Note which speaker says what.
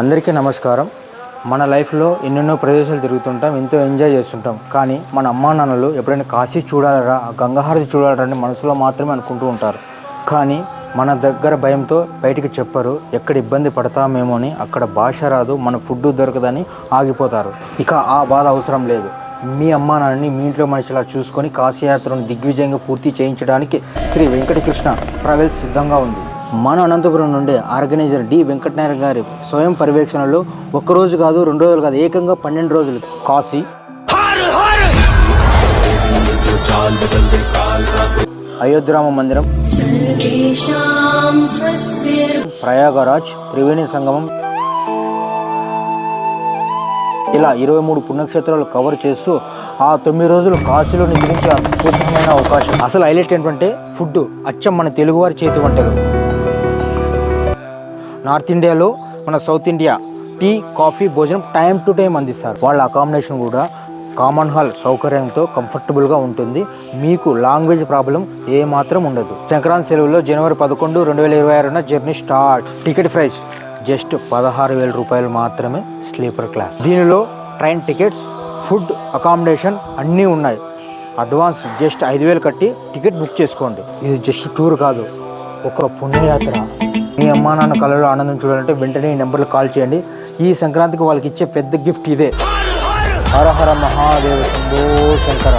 Speaker 1: అందరికీ నమస్కారం. మన లైఫ్లో ఎన్నెన్నో ప్రదేశాలు తిరుగుతుంటాం ఎంతో ఎంజాయ్ చేస్తుంటాం. కానీ మన అమ్మా నాన్నలు ఎప్పుడైనా కాశీ చూడాలరా ఆ గంగాహారతి చూడాలరా అని మనసులో మాత్రమే అనుకుంటూ ఉంటారు. కానీ మన దగ్గర భయంతో బయటికి చెప్పరు ఎక్కడ ఇబ్బంది పడతామేమో అని అక్కడ భాష రాదు మన ఫుడ్ దొరకదని ఆగిపోతారు. ఇక ఆ బాధ అవసరం లేదు. మీ అమ్మా నాన్నని మీ ఇంట్లో మనిషిలా చూసుకొని కాశీయాత్రను దిగ్విజయంగా పూర్తి చేయించడానికి శ్రీ వెంకటకృష్ణ ట్రావెల్స్ సిద్ధంగా ఉంది. మన అనంతపురం నుండి ఆర్గనైజర్ డి వెంకటనాయర్ గారి స్వయం పర్యవేక్షణలో ఒక్కరోజు కాదు రెండు రోజులు కాదు ఏకంగా పన్నెండు రోజులు కాశీ. అయోధ్యరామ మందిరం. ప్రయాగరాజ్ త్రివేణి సంగమం. ఇలా ఇరవై మూడు పుణ్యక్షేత్రాలు కవర్ చేస్తూ ఆ తొమ్మిది రోజులు కాశీలో నిర్మించే అద్భుతమైన అవకాశం. అసలు హైలైట్ ఏంటంటే ఫుడ్ అచ్చం మన తెలుగువారి చేతి వంటలు. నార్త్ ఇండియాలో మన సౌత్ ఇండియా టీ కాఫీ భోజనం టైం టు టైం అందిస్తారు. వాళ్ళ అకామిడేషన్ కూడా కామన్ హాల్ సౌకర్యంతో కంఫర్టబుల్గా ఉంటుంది. మీకు లాంగ్వేజ్ ప్రాబ్లం ఏ మాత్రం ఉండదు. సంక్రాంతి సెలవులో జనవరి పదకొండు రెండు వేల ఇరవై ఆరున journey start ticket price just పదహారు వేల రూపాయలు మాత్రమే స్లీపర్ క్లాస్ దీనిలో ట్రైన్ టికెట్స్ ఫుడ్ అకామిడేషన్ అన్నీ ఉన్నాయి. అడ్వాన్స్ జస్ట్ ఐదు వేలు కట్టి టికెట్ బుక్ చేసుకోండి. ఇది జస్ట్ టూర్ కాదు. ఒక పుణ్యయాత్ర. మీ అమ్మా నాన్న కళలో ఆనందం చూడాలంటే వెంటనే ఈ నెంబర్లు కాల్ చేయండి. ఈ సంక్రాంతికి వాళ్ళకి ఇచ్చే పెద్ద గిఫ్ట్ ఇదే. హర హర మహాదేవ శంభో శంకర.